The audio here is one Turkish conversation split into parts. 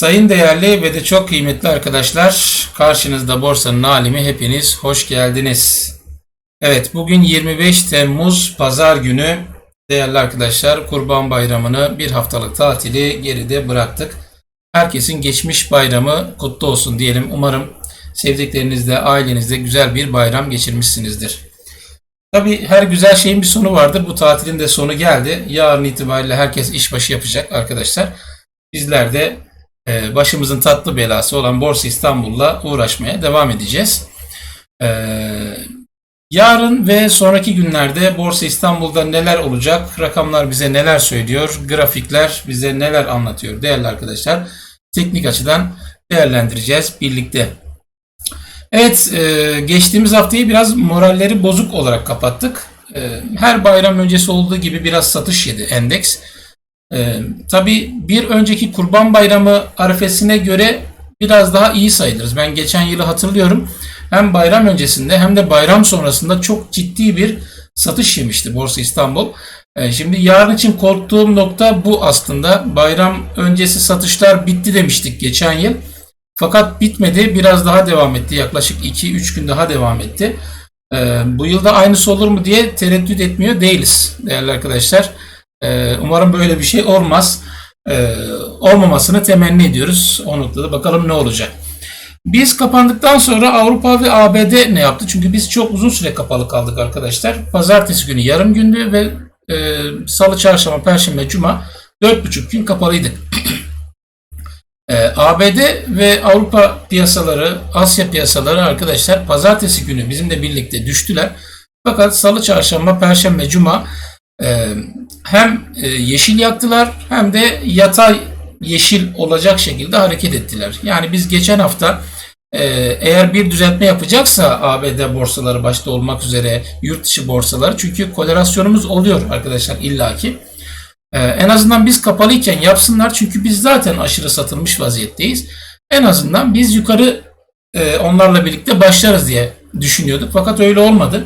Sayın değerli ve de çok kıymetli arkadaşlar, karşınızda borsanın alimi hepiniz hoş geldiniz. Evet, bugün 25 Temmuz Pazar günü değerli arkadaşlar Kurban Bayramı'nı bir haftalık tatili geride bıraktık. Herkesin geçmiş bayramı kutlu olsun diyelim. Umarım sevdiklerinizle, ailenizle güzel bir bayram geçirmişsinizdir. Tabii her güzel şeyin bir sonu vardır. Bu tatilin de sonu geldi. Yarın itibariyle herkes işbaşı yapacak arkadaşlar. Bizler de başımızın tatlı belası olan Borsa İstanbul'la uğraşmaya devam edeceğiz. E, yarın ve sonraki günlerde Borsa İstanbul'da neler olacak? Rakamlar bize neler söylüyor? Grafikler bize neler anlatıyor? Değerli arkadaşlar, teknik açıdan değerlendireceğiz birlikte. Evet, e, geçtiğimiz haftayı biraz moralleri bozuk olarak kapattık. E, her bayram öncesi olduğu gibi biraz satış yedi endeks. Ee, tabii bir önceki Kurban Bayramı arifesine göre biraz daha iyi sayılırız. Ben geçen yılı hatırlıyorum. Hem bayram öncesinde hem de bayram sonrasında çok ciddi bir satış yemişti Borsa İstanbul. Ee, şimdi yarın için korktuğum nokta bu aslında. Bayram öncesi satışlar bitti demiştik geçen yıl. Fakat bitmedi. Biraz daha devam etti. Yaklaşık 2-3 gün daha devam etti. Ee, bu yılda aynısı olur mu diye tereddüt etmiyor değiliz değerli arkadaşlar. Ee, umarım böyle bir şey olmaz. Ee, olmamasını temenni ediyoruz. O noktada bakalım ne olacak. Biz kapandıktan sonra Avrupa ve ABD ne yaptı? Çünkü biz çok uzun süre kapalı kaldık arkadaşlar. Pazartesi günü yarım gündü ve e, salı, çarşamba, perşembe, cuma 4,5 gün kapalıydık. e, ABD ve Avrupa piyasaları, Asya piyasaları arkadaşlar pazartesi günü bizimle birlikte düştüler. Fakat salı, çarşamba, perşembe, cuma hem e, yeşil yaktılar hem de yatay yeşil olacak şekilde hareket ettiler. Yani biz geçen hafta e, eğer bir düzeltme yapacaksa ABD borsaları başta olmak üzere yurt dışı borsaları çünkü kolerasyonumuz oluyor arkadaşlar illaki. E, en azından biz kapalıyken yapsınlar çünkü biz zaten aşırı satılmış vaziyetteyiz. En azından biz yukarı onlarla birlikte başlarız diye düşünüyorduk fakat öyle olmadı.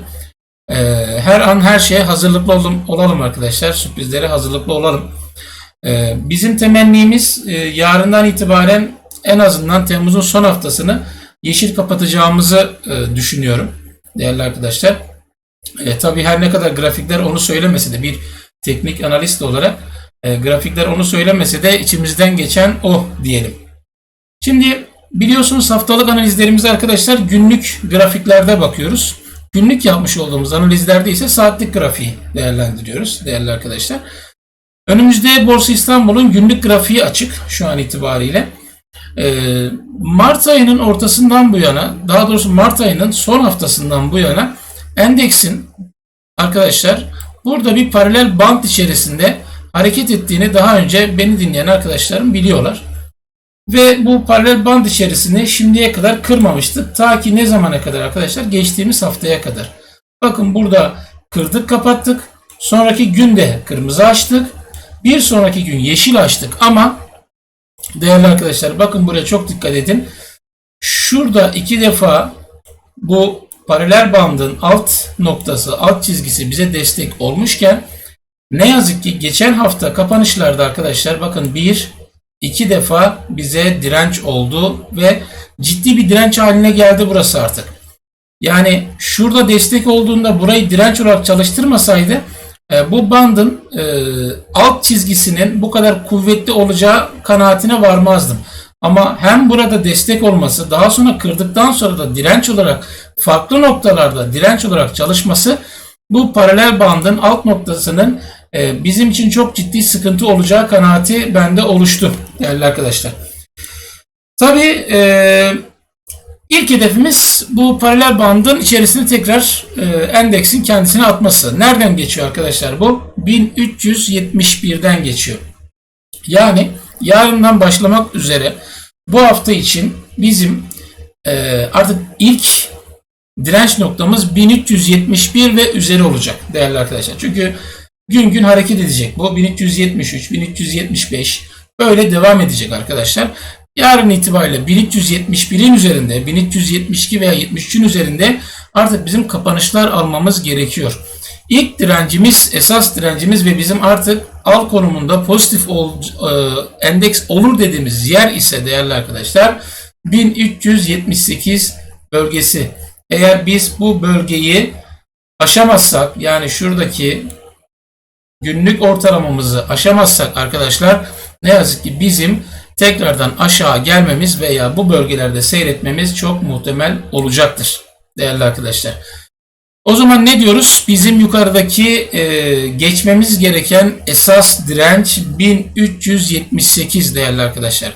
Ee, her an her şeye hazırlıklı olalım, olalım arkadaşlar. Sürprizlere hazırlıklı olalım. Ee, bizim temennimiz e, yarından itibaren en azından Temmuz'un son haftasını yeşil kapatacağımızı e, düşünüyorum değerli arkadaşlar. E, tabii her ne kadar grafikler onu söylemese de bir teknik analist olarak e, grafikler onu söylemese de içimizden geçen o diyelim. Şimdi biliyorsunuz haftalık analizlerimizi arkadaşlar günlük grafiklerde bakıyoruz. Günlük yapmış olduğumuz analizlerde ise saatlik grafiği değerlendiriyoruz değerli arkadaşlar. Önümüzde Borsa İstanbul'un günlük grafiği açık şu an itibariyle. Ee, Mart ayının ortasından bu yana, daha doğrusu Mart ayının son haftasından bu yana endeksin arkadaşlar burada bir paralel band içerisinde hareket ettiğini daha önce beni dinleyen arkadaşlarım biliyorlar. Ve bu paralel band içerisinde şimdiye kadar kırmamıştık. Ta ki ne zamana kadar arkadaşlar? Geçtiğimiz haftaya kadar. Bakın burada kırdık kapattık. Sonraki günde kırmızı açtık. Bir sonraki gün yeşil açtık ama değerli arkadaşlar bakın buraya çok dikkat edin. Şurada iki defa bu paralel bandın alt noktası, alt çizgisi bize destek olmuşken ne yazık ki geçen hafta kapanışlarda arkadaşlar bakın bir iki defa bize direnç oldu ve ciddi bir direnç haline geldi burası artık. Yani şurada destek olduğunda burayı direnç olarak çalıştırmasaydı e, bu bandın e, alt çizgisinin bu kadar kuvvetli olacağı kanaatine varmazdım. Ama hem burada destek olması daha sonra kırdıktan sonra da direnç olarak farklı noktalarda direnç olarak çalışması bu paralel bandın alt noktasının e, bizim için çok ciddi sıkıntı olacağı kanaati bende oluştu değerli arkadaşlar. Tabii e, ilk hedefimiz bu paralel bandın içerisine tekrar e, endeksin kendisine atması. Nereden geçiyor arkadaşlar bu? 1371'den geçiyor. Yani yarından başlamak üzere bu hafta için bizim e, artık ilk direnç noktamız 1371 ve üzeri olacak değerli arkadaşlar. Çünkü gün gün hareket edecek. Bu 1373, 1375 böyle devam edecek arkadaşlar. Yarın itibariyle 1371'in üzerinde, 1372 veya 73'ün üzerinde artık bizim kapanışlar almamız gerekiyor. İlk direncimiz, esas direncimiz ve bizim artık al konumunda pozitif ol, e, endeks olur dediğimiz yer ise değerli arkadaşlar 1378 bölgesi. Eğer biz bu bölgeyi aşamazsak yani şuradaki günlük ortalamamızı aşamazsak arkadaşlar ne yazık ki bizim tekrardan aşağı gelmemiz veya bu bölgelerde seyretmemiz çok muhtemel olacaktır değerli arkadaşlar. O zaman ne diyoruz? Bizim yukarıdaki e, geçmemiz gereken esas direnç 1378 değerli arkadaşlar.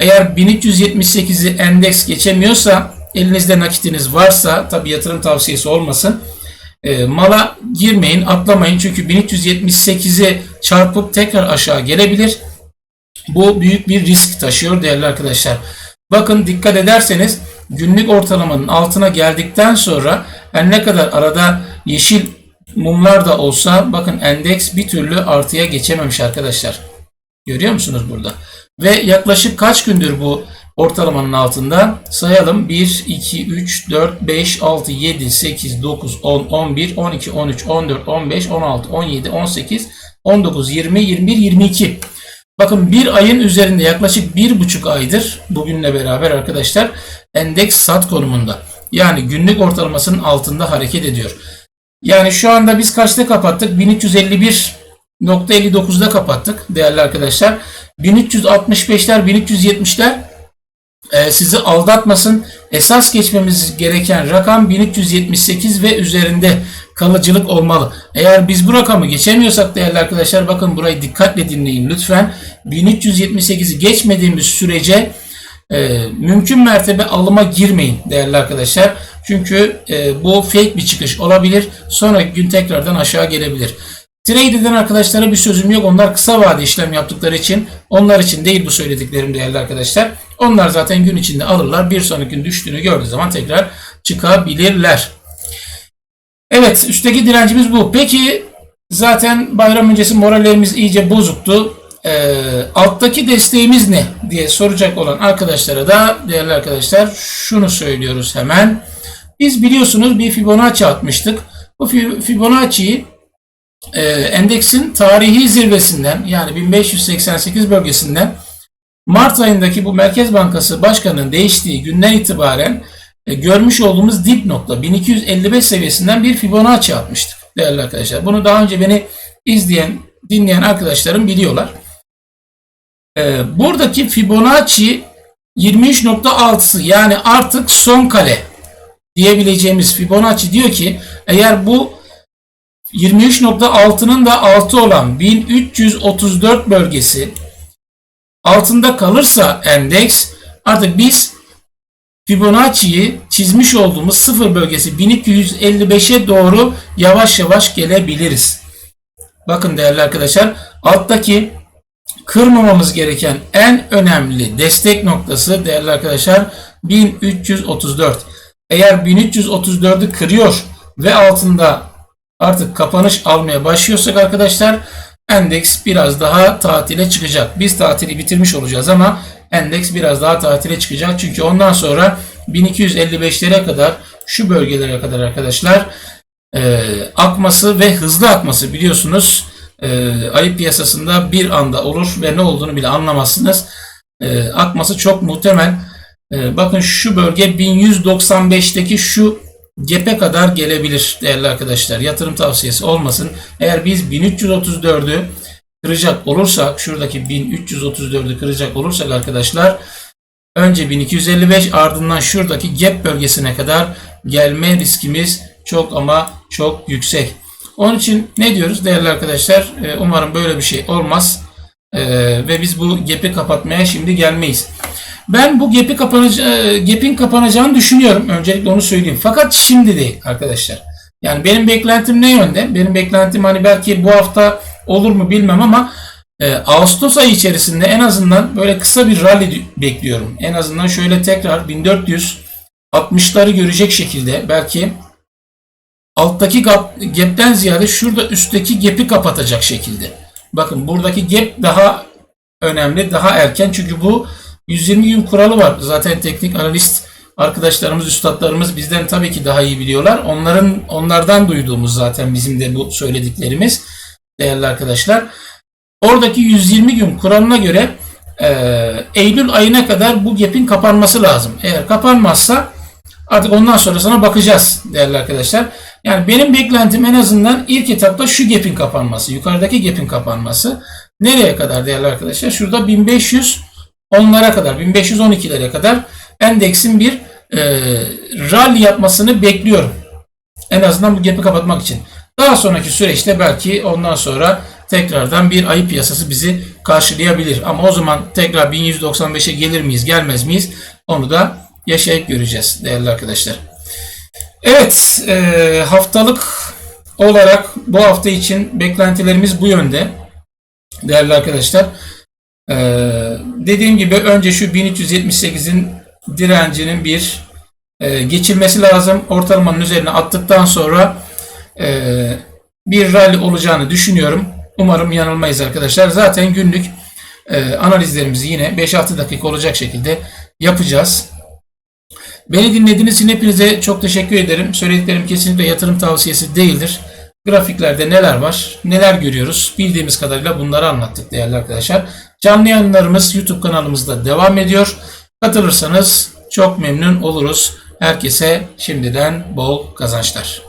Eğer 1378'i endeks geçemiyorsa elinizde nakitiniz varsa tabi yatırım tavsiyesi olmasın. E, mala girmeyin, atlamayın çünkü 1378'i çarpıp tekrar aşağı gelebilir. Bu büyük bir risk taşıyor değerli arkadaşlar. Bakın dikkat ederseniz günlük ortalamanın altına geldikten sonra her ne kadar arada yeşil mumlar da olsa bakın endeks bir türlü artıya geçememiş arkadaşlar. Görüyor musunuz burada? Ve yaklaşık kaç gündür bu ortalamanın altında? Sayalım. 1, 2, 3, 4, 5, 6, 7, 8, 9, 10, 11, 12, 13, 14, 15, 16, 17, 18, 19, 20, 21, 22. Bakın bir ayın üzerinde yaklaşık bir buçuk aydır bugünle beraber arkadaşlar endeks sat konumunda. Yani günlük ortalamasının altında hareket ediyor. Yani şu anda biz kaçta kapattık? 1351.59'da kapattık değerli arkadaşlar. 1365'ler 1370'ler e, sizi aldatmasın. Esas geçmemiz gereken rakam 1378 ve üzerinde kalıcılık olmalı. Eğer biz bu rakamı geçemiyorsak değerli arkadaşlar bakın burayı dikkatle dinleyin lütfen. 1378'i geçmediğimiz sürece e, mümkün mertebe alıma girmeyin değerli arkadaşlar. Çünkü e, bu fake bir çıkış olabilir. Sonra gün tekrardan aşağı gelebilir. Trade eden arkadaşlara bir sözüm yok. Onlar kısa vade işlem yaptıkları için onlar için değil bu söylediklerim değerli arkadaşlar. Onlar zaten gün içinde alırlar. Bir sonraki gün düştüğünü gördüğü zaman tekrar çıkabilirler. Evet üstteki direncimiz bu. Peki zaten bayram öncesi morallerimiz iyice bozuktu. Ee, alttaki desteğimiz ne diye soracak olan arkadaşlara da değerli arkadaşlar şunu söylüyoruz hemen. Biz biliyorsunuz bir Fibonacci atmıştık. Bu Fibonacci'yi e, endeksin tarihi zirvesinden yani 1588 bölgesinden Mart ayındaki bu Merkez Bankası Başkanı'nın değiştiği günden itibaren e, görmüş olduğumuz dip nokta 1255 seviyesinden bir Fibonacci atmıştık değerli arkadaşlar. Bunu daha önce beni izleyen, dinleyen arkadaşlarım biliyorlar. E, buradaki Fibonacci 23.6'sı yani artık son kale diyebileceğimiz Fibonacci diyor ki eğer bu 23.6'nın da altı olan 1334 bölgesi altında kalırsa endeks artık biz Fibonacci'yi çizmiş olduğumuz sıfır bölgesi 1255'e doğru yavaş yavaş gelebiliriz. Bakın değerli arkadaşlar alttaki kırmamamız gereken en önemli destek noktası değerli arkadaşlar 1334. Eğer 1334'ü kırıyor ve altında artık kapanış almaya başlıyorsak arkadaşlar endeks biraz daha tatile çıkacak. Biz tatili bitirmiş olacağız ama endeks biraz daha tatile çıkacak. Çünkü ondan sonra 1255'lere kadar şu bölgelere kadar arkadaşlar e, akması ve hızlı akması biliyorsunuz e, ayı piyasasında bir anda olur ve ne olduğunu bile anlamazsınız. E, akması çok muhtemel. E, bakın şu bölge 1195'teki şu gap'e kadar gelebilir değerli arkadaşlar. Yatırım tavsiyesi olmasın. Eğer biz 1334'ü kıracak olursak şuradaki 1334'ü kıracak olursak arkadaşlar önce 1255 ardından şuradaki gap bölgesine kadar gelme riskimiz çok ama çok yüksek. Onun için ne diyoruz değerli arkadaşlar? Ee, umarım böyle bir şey olmaz. Ee, ve biz bu gap'i kapatmaya şimdi gelmeyiz. Ben bu gap'i kapanacağı, gap'in kapanacağını düşünüyorum. Öncelikle onu söyleyeyim. Fakat şimdi değil arkadaşlar. Yani benim beklentim ne yönde? Benim beklentim hani belki bu hafta olur mu bilmem ama e, Ağustos ayı içerisinde en azından böyle kısa bir rally bekliyorum. En azından şöyle tekrar 1460'ları görecek şekilde belki alttaki gap, gap'ten ziyade şurada üstteki gap'i kapatacak şekilde. Bakın buradaki gap daha önemli, daha erken çünkü bu 120 gün kuralı var. Zaten teknik analist arkadaşlarımız, üstadlarımız bizden tabii ki daha iyi biliyorlar. Onların onlardan duyduğumuz zaten bizim de bu söylediklerimiz değerli arkadaşlar. Oradaki 120 gün kuralına göre e, Eylül ayına kadar bu gap'in kapanması lazım. Eğer kapanmazsa artık ondan sonrasına bakacağız değerli arkadaşlar. Yani benim beklentim en azından ilk etapta şu gap'in kapanması. Yukarıdaki gap'in kapanması. Nereye kadar değerli arkadaşlar? Şurada 1500 onlara kadar 1512'lere kadar endeksin bir e, rally yapmasını bekliyorum. En azından bu gap'i kapatmak için. Daha sonraki süreçte belki ondan sonra tekrardan bir ayı piyasası bizi karşılayabilir. Ama o zaman tekrar 1195'e gelir miyiz gelmez miyiz onu da yaşayıp göreceğiz değerli arkadaşlar. Evet e, haftalık olarak bu hafta için beklentilerimiz bu yönde değerli arkadaşlar. E, dediğim gibi önce şu 1378'in direncinin bir e, geçilmesi lazım. Ortalamanın üzerine attıktan sonra e, bir rally olacağını düşünüyorum. Umarım yanılmayız arkadaşlar. Zaten günlük e, analizlerimizi yine 5-6 dakika olacak şekilde yapacağız. Beni dinlediğiniz için hepinize çok teşekkür ederim. Söylediklerim kesinlikle yatırım tavsiyesi değildir. Grafiklerde neler var, neler görüyoruz bildiğimiz kadarıyla bunları anlattık değerli arkadaşlar. Canlı yayınlarımız YouTube kanalımızda devam ediyor. Katılırsanız çok memnun oluruz. Herkese şimdiden bol kazançlar.